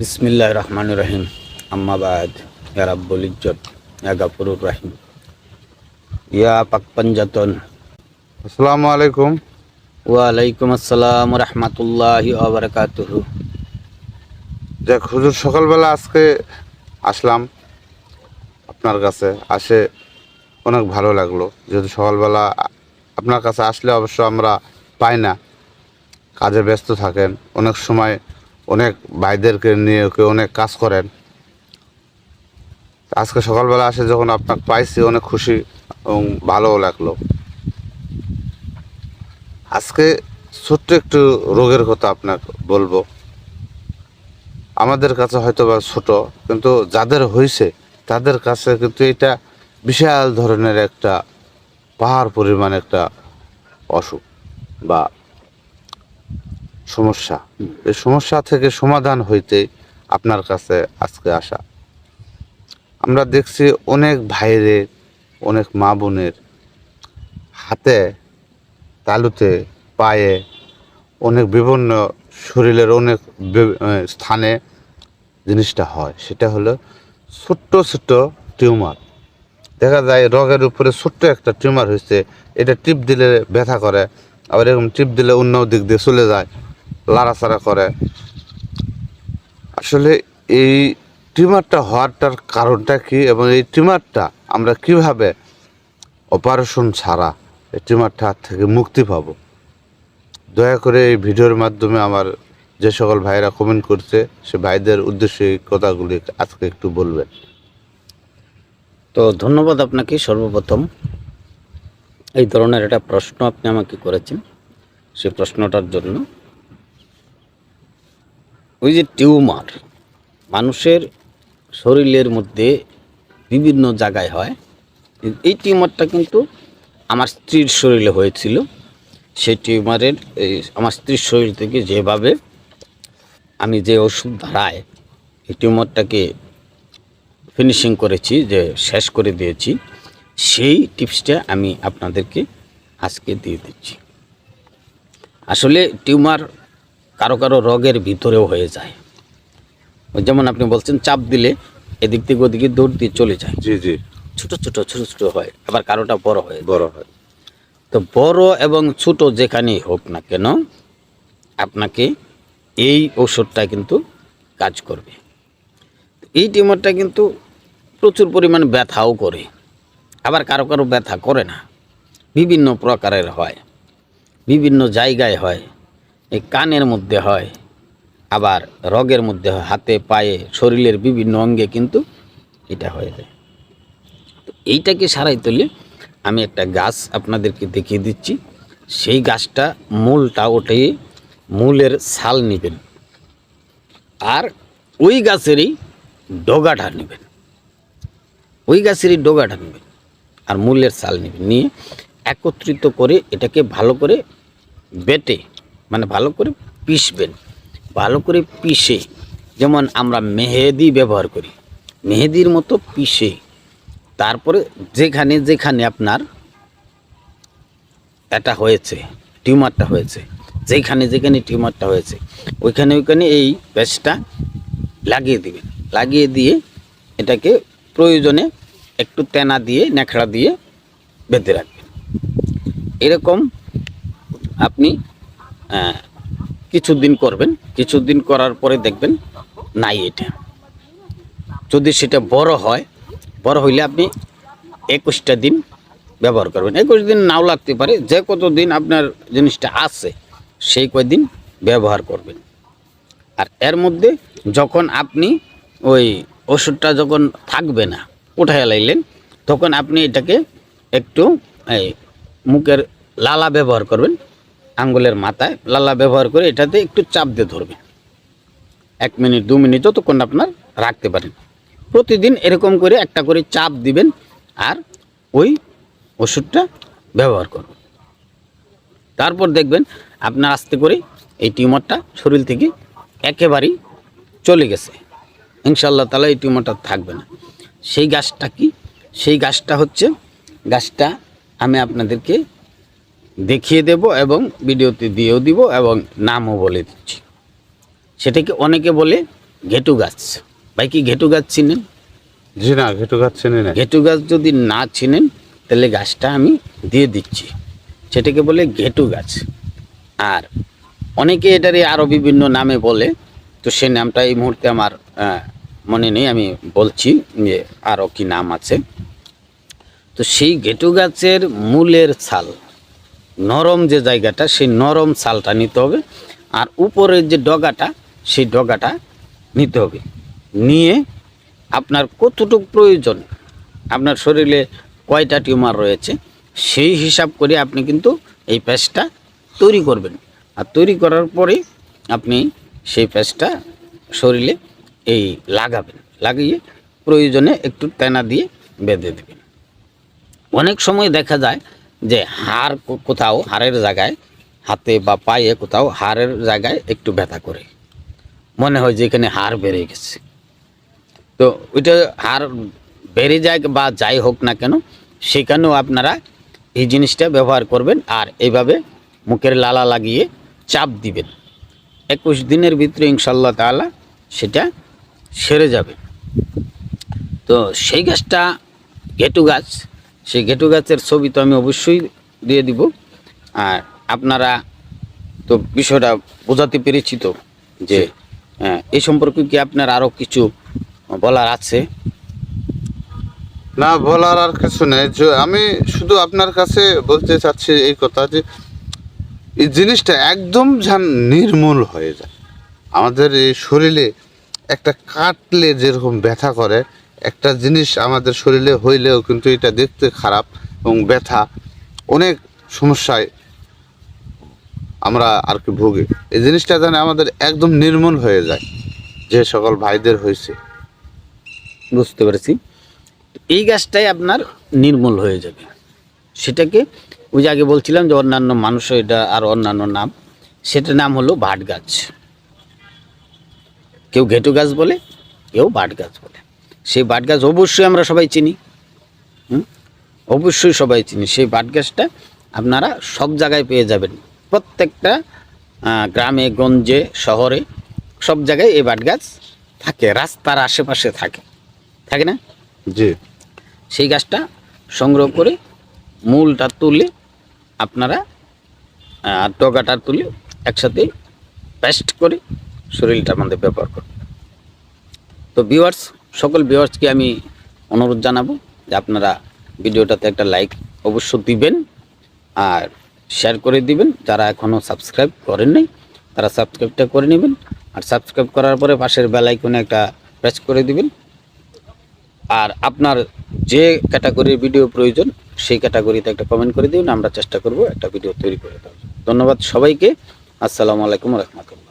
বিসমিল্লাহ রহমান রহিম। আম্মাবাদ ইয়া রাব্বুল ইজ্জত। ইয়া গাফুরুর রহিম। ইয়া পাক পাঞ্জাতন। আসসালামু আলাইকুম। ওয়ালাইকুম আসসালাম রহমতুল্লাহি আবরকাতুহু যাক হুজুর সকালবেলা আজকে আসলাম। আপনার কাছে আসে অনেক ভালো লাগল। যেহেতু সকালবেলা আপনার কাছে আসলে অবশ্য আমরা পাই না। কাজে ব্যস্ত থাকেন। অনেক সময় অনেক ভাইদেরকে নিয়ে কেউ অনেক কাজ করেন। আজকে সকালবেলা আসে যখন আপনাকে পাইছি, অনেক খুশি এবং ভালোও লাগল। আজকে ছোট্ট একটু রোগের কথা আপনাকে বলব। আমাদের কাছে হয়তো বা ছোটো, কিন্তু যাদের হয়েছে তাদের কাছে কিন্তু এটা বিশাল ধরনের একটা পাহাড় পরিমাণ একটা অসুখ বা সমস্যা। এই সমস্যা থেকে সমাধান হইতে আপনার কাছে আজকে আসা। আমরা দেখছি অনেক ভাইয়ের অনেক মা বোনের হাতে তালুতে, পায়ে অনেক বিভিন্ন শরীরের অনেক স্থানে জিনিসটা হয়। সেটা হলো ছোট্ট ছোট্ট টিউমার। দেখা যায় রগের উপরে ছোট্ট একটা টিউমার হয়েছে এটা টিপ দিলে ব্যথা করে, আবার এরকম টিপ দিলে অন্য দিক দিয়ে চলে যায়। লাড়াচাড়া করে। আসলে এই টিউমারটা হওয়ারটার কারণটা কি এবং এই টিউমারটা আমরা কীভাবে অপারেশন ছাড়া এই টিউমারটা থেকে মুক্তি পাব? দয়া করে এই ভিডিওর মাধ্যমে আমার যে সকল ভাইরা কমেন্ট করছে, সে ভাইদের উদ্দেশ্যে এই কথাগুলি আজকে একটু বলবেন। তো ধন্যবাদ আপনাকে সর্বপ্রথম। এই ধরনের একটা প্রশ্ন আপনি আমাকে করেছেন সেই প্রশ্নটার জন্য। ওই যে টিউমার, মানুষের শরীরের মধ্যে বিভিন্ন জায়গায় হয়। এই টিউমারটা কিন্তু আমার স্ত্রীর শরীরে হয়েছিল। সেই টিউমারের এই আমার স্ত্রীর শরীর থেকে যেভাবে আমি যে ওষুধ ধারায় এই টিউমারটাকে ফিনিশিং করেছি, যে শেষ করে দিয়েছি, সেই টিপসটা আমি আপনাদেরকে আজকে দিয়ে দিচ্ছি। আসলে টিউমার কারও কারও রোগের ভিতরেও হয়ে যায়। যেমন আপনি বলছেন চাপ দিলে এদিক থেকে ওদিকে দৌড় দিয়ে চলে যায়। জি জি। ছোট ছোট ছোট ছোট হয় আবার কারোটা বড় হয় বড় হয়। তো বড় এবং ছোট যেখানেই হোক না কেন আপনাকে এই ওষুধটা কিন্তু কাজ করবে। এই টিউমারটা কিন্তু প্রচুর পরিমাণ ব্যথাও করে আবার কারও কারও ব্যথা করে না। বিভিন্ন প্রকারের হয় বিভিন্ন জায়গায় হয়। এই কানের মধ্যে হয়, আবার রগের মধ্যে হয়, হাতে, পায়ে, শরীরের বিভিন্ন অঙ্গে কিন্তু এটা হয়ে যায়। তো এইটাকে সারাই তুলে আমি একটা গাছ আপনাদেরকে দেখিয়ে দিচ্ছি। সেই গাছটা মূলটা ওঠে, মূলের ছাল নেবেন, আর ওই গাছেরই ডগাটা নেবেন। ওই গাছেরই ডগাটা নেবেন আর মূলের ছাল নেবেন। নিয়ে একত্রিত করে এটাকে ভালো করে বেটে মানে ভালো করে পিষবেন, ভালো করে পিষে, যেমন আমরা মেহেদি ব্যবহার করি, মেহেদির মতো পিষে, তারপরে যেখানে যেখানে আপনার এটা হয়েছে, টিউমারটা হয়েছে, যেখানে যেখানে টিউমারটা হয়েছে, ওইখানে ওইখানে এই পেস্টটা লাগিয়ে দিবেন, লাগিয়ে দিয়ে এটাকে প্রয়োজনে একটু তেনা দিয়ে, ন্যাকড়া দিয়ে বেঁধে রাখবেন। এরকম আপনি কিছুদিন করবেন। কিছুদিন করার পরে দেখবেন নাই এটা। যদি সেটা বড় হয়, বড় হইলে আপনি একুশটা দিন ব্যবহার করবেন। একুশ দিন নাও লাগতে পারে, যে কত দিন আপনার জিনিসটা আছে, সেই কয়দিন ব্যবহার করবেন। আর এর মধ্যে যখন আপনি ওই ওষুধটা যখন থাকবে না উঠায় লাইলেন, তখন আপনি এটাকে একটু এই মুখের লালা ব্যবহার করবেন। আঙ্গুলের মাথায় লালা ব্যবহার করে এটাতে একটু চাপ দিয়ে ধরবেন এক মিনিট, দু মিনিট যতক্ষণ আপনার রাখতে পারেন। প্রতিদিন এরকম করে একটা করে চাপ দিবেন আর ওই ওষুধটা ব্যবহার করুন। তারপর দেখবেন আপনার আস্তে করে এই টিউমারটা শরীর থেকে একেবারেই চলে গেছে। ইনশাল্লাহ তালা এই টিউমারটা থাকবে না। সেই গাছটা কি? সেই গাছটা হচ্ছে, গাছটা আমি আপনাদেরকে দেখিয়ে দেব এবং ভিডিওতে দিয়েও দিব এবং নামও বলে দিচ্ছি। সেটাকে অনেকে বলে ঘেটু গাছ। ভাই কি ঘেটু গাছ চিনেন? জি না ঘেটু গাছ চেনে না। ঘেটু গাছ যদি না চিনেন তাহলে গাছটা আমি দিয়ে দিচ্ছি। সেটাকে বলে ঘেটু গাছ। আর অনেকে এটারই আরও বিভিন্ন নামে বলে তো সে নামটা এই মুহূর্তে আমার মনে নেই আমি বলছি যে আরও কি নাম আছে। তো সেই ঘেটু গাছের মূলের ছাল। নরম যে জায়গাটা, সেই নরম ছালটা নিতে হবে। আর উপরের যে ডগাটা, সেই ডগাটা নিতে হবে। নিয়ে আপনার কতটুক প্রয়োজন, আপনার শরীরে কয়টা টিউমার রয়েছে, সেই হিসাব করে আপনি কিন্তু এই পেস্টটা তৈরি করবেন। আর তৈরি করার পরে আপনি সেই পেস্টটা শরীরে এই লাগাবেন। লাগিয়ে প্রয়োজনে একটু তেনা দিয়ে বেঁধে দেবেন। অনেক সময় দেখা যায় যে হাড় কোথাও হাড়ের জায়গায়, হাতে বা পায়ে কোথাও হাড়ের জায়গায় একটু ব্যথা করে। মনে হয় যে এখানে হাড় বেড়ে গেছে। তো ওইটা হাড় বেড়ে যায় বা যাই হোক না কেন, সেখানেও আপনারা এই জিনিসটা ব্যবহার করবেন আর এইভাবে মুখের লালা লাগিয়ে চাপ দিবেন। একুশ দিনের ভিতরে ইনশাল্লাহ তাআলা সেটা সেরে যাবে। তো সেই গাছটা ঘেটু গাছ সেই ঘেটু গাছের ছবি তো আমি অবশ্যই দিয়ে দিব। আর আপনারা তো বিষয়টা বোঝাতে পেরেছি তো যে হ্যাঁ, এই সম্পর্কে কি আপনার আরও কিছু বলার আছে? না বলার আর কিছু নেই। যে আমি শুধু আপনার কাছে বলতে চাচ্ছি এই কথা যে এই জিনিসটা একদম যেন নির্মূল হয়ে যায়। আমাদের এই শরীরে একটা কাটলে যেরকম ব্যথা করে একটা জিনিস আমাদের শরীরে হইলেও কিন্তু এটা দেখতে খারাপ এবং ব্যথা, অনেক সমস্যায় আমরা আর কি ভুগি। এই জিনিসটা যেন আমাদের একদম নির্মূল হয়ে যায়, যে সকল ভাইদের হয়েছে বুঝতে পেরেছি। এই গাছটাই আপনার নির্মূল হয়ে যাবে। সেটাকে ওই যে আগে বলছিলাম যে অন্যান্য মানুষও এটা আর অন্যান্য নাম, সেটার নাম হলো ভাট গাছ কেউ ঘেটু গাছ বলে, কেউ বাট গাছ বলে। সেই বাট গাছ অবশ্যই আমরা সবাই চিনি হুম? অবশ্যই সবাই চিনি। সেই বাট গাছটা আপনারা সব জায়গায় পেয়ে যাবেন। প্রত্যেকটা গ্রামে গঞ্জে শহরে সব জায়গায় এই বাট গাছ থাকে রাস্তার আশেপাশে থাকে। থাকে না? জি। সেই গাছটা সংগ্রহ করে মূলটা তুলে আপনারা ডগাটা তুলে একসাথে পেস্ট করে শরীরটার মধ্যে ব্যবহার করুন। তো ভিউয়ার্স সকল ভিউয়ার্সকে আমি অনুরোধ জানাব যে আপনারা ভিডিওটাতে একটা লাইক অবশ্য দিবেন আর শেয়ার করে দিবেন। যারা এখনও সাবস্ক্রাইব করেন নাই, তারা সাবস্ক্রাইবটা করে নেবেন আর সাবস্ক্রাইব করার পরে পাশের বেল আইকনে একটা প্রেস করে দিবেন। আর আপনার যে ক্যাটাগরির ভিডিও প্রয়োজন, সেই ক্যাটাগরিতে একটা কমেন্ট করে দিন আমরা চেষ্টা করব একটা ভিডিও তৈরি করে দেওয়ার। ধন্যবাদ সবাইকে। আসসালামু আলাইকুম রহমতুল্লাহ।